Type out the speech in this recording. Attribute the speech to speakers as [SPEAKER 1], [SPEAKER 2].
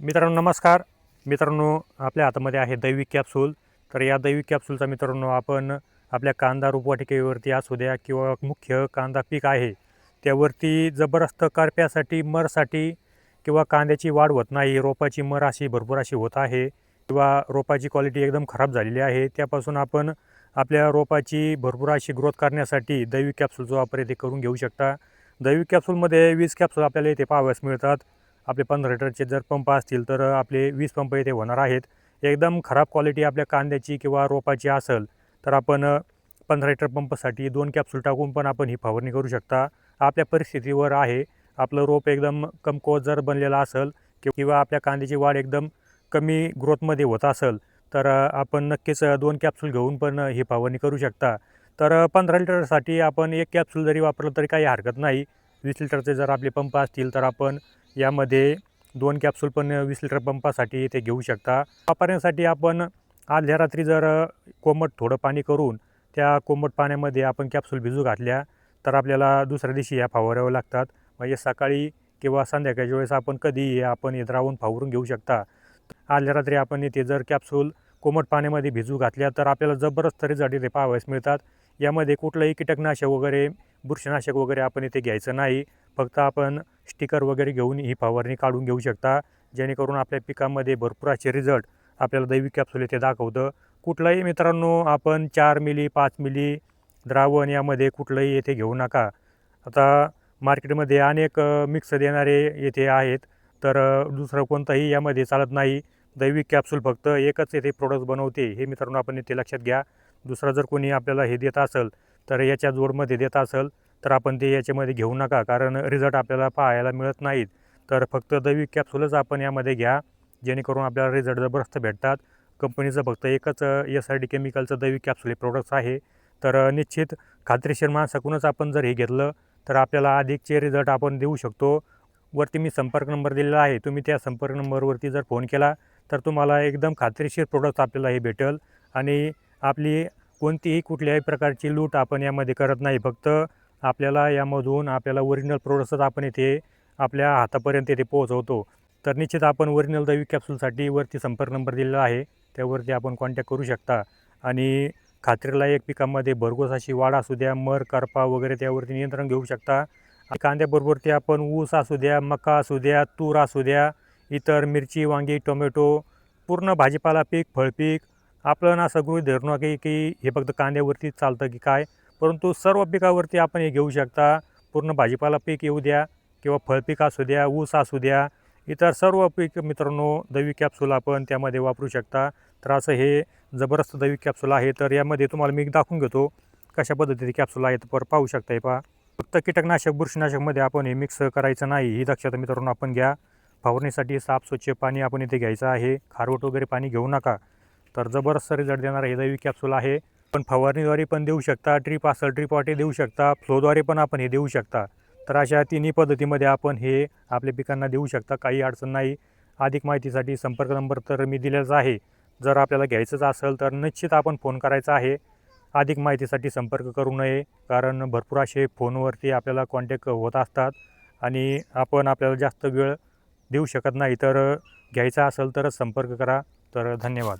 [SPEAKER 1] मित्रांनो नमस्कार. मित्रांनो आपल्या हातामध्ये आहे दैविक कॅप्सूल. तर या दैविक कॅप्सूलचा मित्रांनो आपण आपल्या कांदा रोपवाटिकेवरती असू द्या किंवा मुख्य कांदा पीक आहे त्यावरती जबरदस्त करप्यासाठी मरसाठी किंवा कांद्याची वाढ होत नाही रोपाची मर अशी भरपूर अशी होत आहे किंवा रोपाची क्वालिटी एकदम खराब झालेली आहे त्यापासून आपण आपल्या रोपाची भरपूर अशी ग्रोथ करण्यासाठी दैविक कॅप्सूलचा वापर ते करून घेऊ शकता. दैविक कॅप्सूलमध्ये वीस कॅप्सूल आपल्याला इथे पाहावयास मिळतात. आपले पंधरा लिटरचे जर पंप असतील तर आपले वीस पंप येथे होणार आहेत. एकदम खराब क्वालिटी आपल्या कांद्याची किंवा रोपाची असेल तर आपण पंधरा लिटर पंपसाठी दोन कॅप्सूल टाकून पण आपण ही फवारणी करू शकता. आपल्या परिस्थितीवर आहे. आपलं रोप एकदम कमकुवत जर बनलेलं असेल किंवा आपल्या कांद्याची वाढ एकदम कमी ग्रोथमध्ये होत असेल तर आपण नक्कीच दोन कॅप्सूल घेऊन पण ही फवारणी करू शकता. तर पंधरा लिटरसाठी आपण एक कॅप्सूल जरी वापरलं तरी काही हरकत नाही. वीस लिटरचे जर आपले पंप असतील तर आपण यामध्ये दोन कॅप्सूल पण वीस लिटर पंपासाठी इथे घेऊ शकता. वापरण्यासाठी आपण आदल्या रात्री जर कोमट थोडं पाणी करून त्या कोमट पाण्यामध्ये आपण कॅप्सूल भिजू घातल्या तर आपल्याला दुसऱ्या दिवशी ह्या फावराव्या लागतात. म्हणजे सकाळी किंवा संध्याकाळच्या वेळेस आपण कधीही आपण हे द्रावण फावरून घेऊ शकता. आदल्या रात्री आपण इथे जर कॅप्सूल कोमट पाण्यामध्ये भिजू घातल्या तर आपल्याला जबरदस्त रिझल्ट इथे पाहावयास मिळतात. यामध्ये कुठलंही कीटकनाशक वगैरे बुरशीनाशक वगैरे आपण इथे घ्यायचं नाही. फक्त आपण स्टिकर वगैरे घेऊन ही फवारणी काढून घेऊ शकता. जेणेकरून आपल्या पिकामध्ये भरपूर असे रिझल्ट आपल्याला दैविक कॅप्सूल इथे दाखवतं. कुठलाही मित्रांनो आपण चार मिली पाच मिली द्रावण यामध्ये कुठलंही येथे घेऊ नका. आता मार्केटमध्ये अनेक मिक्स देणारे येथे आहेत. तर दुसरं कोणतंही यामध्ये चालत नाही. दैविक कॅप्सूल फक्त एकच येथे प्रोडक्ट बनवते. हे मित्रांनो आपण येथे लक्षात घ्या. दुसरा जर कोणी आपल्याला हे देत असेल तर याच्या जोडमध्ये देत असेल तर आपण ते याच्यामध्ये घेऊ नका. कारण रिझल्ट आपल्याला पाहायला मिळत नाहीत. तर फक्त दैविक कॅप्सूलच आपण यामध्ये घ्या. जेणेकरून आपल्याला रिझल्ट जबरदस्त भेटतात. कंपनीचं फक्त एकच एस आर डी केमिकलचं दैविक कॅप्सुले प्रोडक्ट्स आहे. तर निश्चित खात्रीशीर माणसाकडूनच आपण जर हे घेतलं तर आपल्याला अधिकचे रिझल्ट आपण देऊ शकतो. वरती मी संपर्क नंबर दिलेला आहे. तुम्ही त्या संपर्क नंबरवरती जर फोन केला तर तुम्हाला एकदम खात्रीशीर प्रोडक्ट आपल्याला हे भेटेल. आणि आपली कोणतीही कुठल्याही प्रकारची लूट आपण यामध्ये करत नाही. फक्त आपल्याला यामधून आपल्याला ओरिजिनल प्रोडक्टच आपण इथे आपल्या हातापर्यंत इथे पोहोचवतो. तर निश्चित आपण ओरिजिनल दवी कॅप्सूलसाठी वरती संपर्क नंबर दिलेला आहे. त्यावरती आपण कॉन्टॅक्ट करू शकता. आणि खात्रीला एक पिकामध्ये भरघोस अशी वाढ असू द्या मर करपा वगैरे त्यावरती नियंत्रण घेऊ शकता. आणि कांद्याबरोबर ते आपण ऊस असू द्या मका असू द्या तूर असू द्या इतर मिरची वांगी टोमॅटो पूर्ण भाजीपाला पीक फळपीक आपलं असं गृहित धरणं की की हे फक्त कांद्यावरती चालतं की काय? परंतु सर्व पिकावरती आपण हे घेऊ शकता. पूर्ण भाजीपाला पीक येऊ द्या किंवा फळपीक असू द्या ऊस असू द्या इतर सर्व पीक मित्रांनो दवी कॅप्सूल आपण त्यामध्ये वापरू शकता. तर असं हे जबरदस्त दवी कॅप्सूल आहे. तर यामध्ये तुम्हाला मी दाखवून घेतो कशा पद्धतीचे कॅप्सूल आहेत. पर पाहू शकता हे पहा. फक्त कीटकनाशक बुरशीनाशकमध्ये आपण हे मिक्स करायचं नाही. ही दक्षता मित्रांनो आपण घ्या. फवारणीसाठी साफ स्वच्छ पाणी आपण इथे घ्यायचं आहे. खारवट वगैरे पाणी घेऊ नका. तर जबरदस्त रिझल्ट देणारा हे दैविक कॅप्सूल आहे. पण फवारणीद्वारे पण देऊ शकता ट्रीप असेल ट्रीप वाटे देऊ शकता फ्लोद्वारे पण आपण हे देऊ शकता. तर अशा तिन्ही पद्धतीमध्ये आपण हे आपल्या पिकांना देऊ शकता काही अडचण नाही. अधिक माहितीसाठी संपर्क नंबर तर मी दिलेलाच आहे. जर आपल्याला घ्यायचंच असेल तर निश्चित आपण फोन करायचा आहे. अधिक माहितीसाठी संपर्क करू नये कारण भरपूर असे फोनवरती आपल्याला कॉन्टॅक्ट होत असतात आणि आपण आपल्याला जास्त वेळ देऊ शकत नाही. तर घ्यायचा असेल तरच संपर्क करा. तर धन्यवाद.